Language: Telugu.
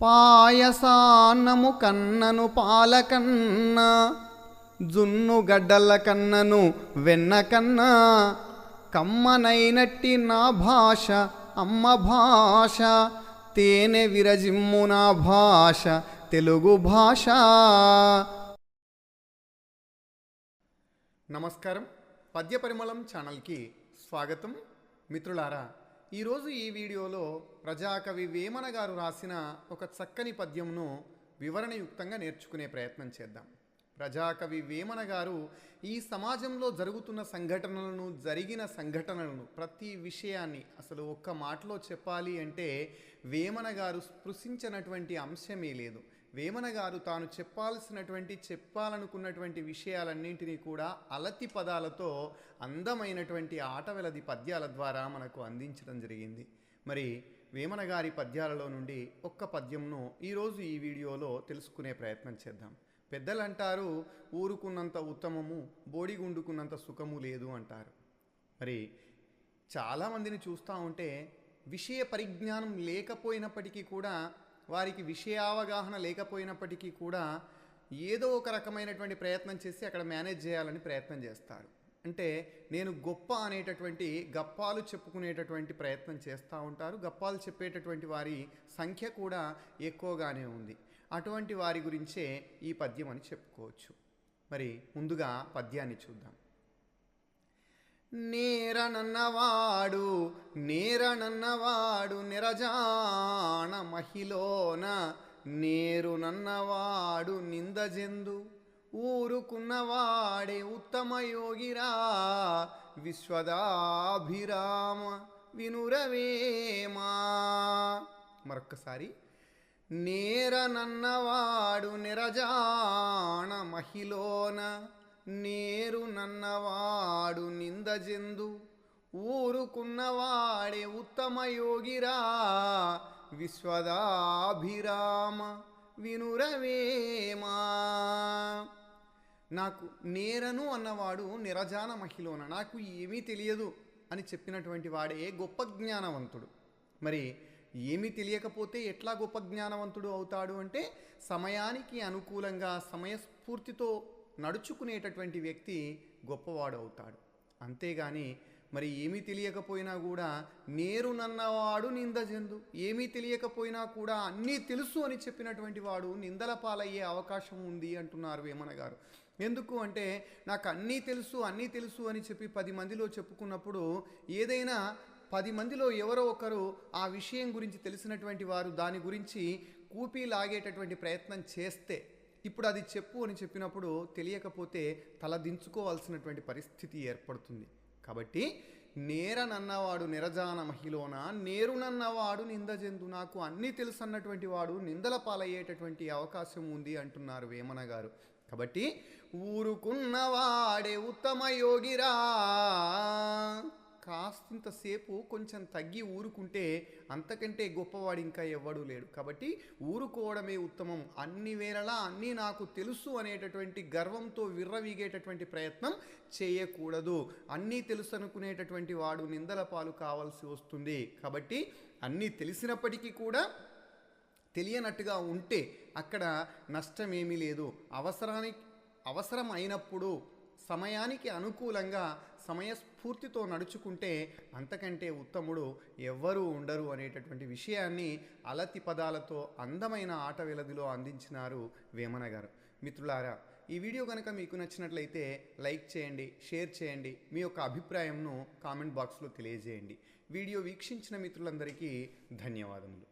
పాయసాన్నము కన్నను పాలకన్న జున్ను గడ్డల కన్నను వెన్న కన్నా కమ్మనైనట్టి నా భాష అమ్మ భాష తేనె విరజిమ్ము నా భాష తెలుగు భాష. నమస్కారం. పద్య పరిమళం ఛానల్కి స్వాగతం. మిత్రులారా ఈరోజు ఈ వీడియోలో ప్రజాకవి వేమన గారు రాసిన ఒక చక్కని పద్యంను వివరణయుక్తంగా నేర్చుకునే ప్రయత్నం చేద్దాం. ప్రజాకవి వేమన గారు ఈ సమాజంలో జరుగుతున్న సంఘటనలను జరిగిన సంఘటనలను ప్రతి విషయాన్ని అసలు ఒక్క మాటలో చెప్పాలి అంటే వేమన గారు స్పృశించినటువంటి అంశమే లేదు. వేమన గారు తాను చెప్పాల్సినటువంటి చెప్పాలనుకున్నటువంటి విషయాలన్నింటినీ కూడా అలతి పదాలతో అందమైనటువంటి ఆటవెలది పద్యాల ద్వారా మనకు అందించడం జరిగింది. మరి వేమన గారి పద్యాలలో నుండి ఒక్క పద్యంను ఈరోజు ఈ వీడియోలో తెలుసుకునే ప్రయత్నం చేద్దాం. పెద్దలు అంటారు ఊరుకున్నంత ఉత్తమము బోడిగుండుకున్నంత సుఖము లేదు అంటారు. మరి చాలామందిని చూస్తూ ఉంటే విషయ పరిజ్ఞానం లేకపోయినప్పటికీ కూడా వారికి విషయావగాహన లేకపోయినప్పటికీ కూడా ఏదో ఒక రకమైనటువంటి ప్రయత్నం చేసి అక్కడ మేనేజ్ చేయాలని ప్రయత్నం చేస్తారు. అంటే నేను గొప్ప అనేటటువంటి గప్పాలు చెప్పుకునేటటువంటి ప్రయత్నం చేస్తూ ఉంటారు. గప్పాలు చెప్పేటటువంటి వారి సంఖ్య కూడా ఎక్కువగానే ఉంది. అటువంటి వారి గురించే ఈ పద్యం అని చెప్పుకోవచ్చు. మరి ముందుగా పద్యాన్ని చూద్దాం. నేరనన్నవాడు నేరనన్నవాడు నిరజాన మహిలోన నేరునన్నవాడు నిందజెందు. ఊరుకున్నవాడే ఉత్తమ యోగిరా విశ్వదాభిరామ వినురవేమా. మరొక్కసారి నేరనన్నవాడు నిరజాణ మహిలోన నేరు నన్నవాడు నిందజెందు. ఊరుకున్నవాడే ఉత్తమ యోగిరా. విశ్వదాభిరామ వినురవేమా. నాకు నేరను అన్నవాడు నిరజాన మహిళన. నాకు ఏమీ తెలియదు అని చెప్పినటువంటి వాడే గొప్ప జ్ఞానవంతుడు. మరి ఏమీ తెలియకపోతే ఎట్లా గొప్ప జ్ఞానవంతుడు అవుతాడు అంటే సమయానికి అనుకూలంగా సమయస్ఫూర్తితో నడుచుకునేటటువంటి వ్యక్తి గొప్పవాడు అవుతాడు అంతేగాని మరి ఏమీ తెలియకపోయినా కూడా నేరు నన్నవాడు నిందజెందు ఏమీ తెలియకపోయినా కూడా అన్నీ తెలుసు అని చెప్పినటువంటి వాడు నిందల పాలయ్యే అవకాశం ఉంది అంటున్నారు వేమన గారు ఎందుకు అంటే నాకు అన్నీ తెలుసు అన్నీ తెలుసు అని చెప్పి పది మందిలో చెప్పుకున్నప్పుడు ఏదైనా పది మందిలో ఎవరో ఒకరు ఆ విషయం గురించి తెలిసినటువంటి వారు దాని గురించి కూపీ లాగేటటువంటి ప్రయత్నం చేస్తే ఇప్పుడు అది చెప్పు అని చెప్పినప్పుడు తెలియకపోతే తల దించుకోవాల్సినటువంటి పరిస్థితి ఏర్పడుతుంది. కాబట్టి నేరనన్నవాడు నిరజాన మహిలోన నేరునన్నవాడు నిందజెందు నాకు అన్నీ తెలుసు అన్నటువంటి వాడు నిందల పాలయ్యేటటువంటి అవకాశం ఉంది అంటున్నారు వేమన గారు. కాబట్టి ఊరుకున్నవాడే ఉత్తమ యోగిరా. కాస్తంతసేపు కొంచెం తగ్గి ఊరుకుంటే అంతకంటే గొప్పవాడు ఇంకా ఎవ్వడూ లేడు. కాబట్టి ఊరుకోవడమే ఉత్తమం. అన్ని వేళలా అన్నీ నాకు తెలుసు అనేటటువంటి గర్వంతో విర్రవీగేటటువంటి ప్రయత్నం చేయకూడదు. అన్నీ తెలుసు అనుకునేటటువంటి వాడు నిందల పాలు కావాల్సి వస్తుంది. కాబట్టి అన్నీ తెలిసినప్పటికీ కూడా తెలియనట్టుగా ఉంటే అక్కడ నష్టమేమీ లేదు. అవసరానికి అవసరం అయినప్పుడు సమయానికి అనుకూలంగా సమయస్ఫూర్తితో నడుచుకుంటే అంతకంటే ఉత్తముడు ఎవ్వరూ ఉండరు అనేటటువంటి విషయాన్ని అలతి పదాలతో అందమైన ఆట వెలదిలో అందించినారు వేమన గారు. మిత్రులారా ఈ వీడియో కనుక మీకు నచ్చినట్లయితే లైక్ చేయండి షేర్ చేయండి మీ యొక్క అభిప్రాయంను కామెంట్ బాక్స్లో తెలియజేయండి. వీడియో వీక్షించిన మిత్రులందరికీ ధన్యవాదములు.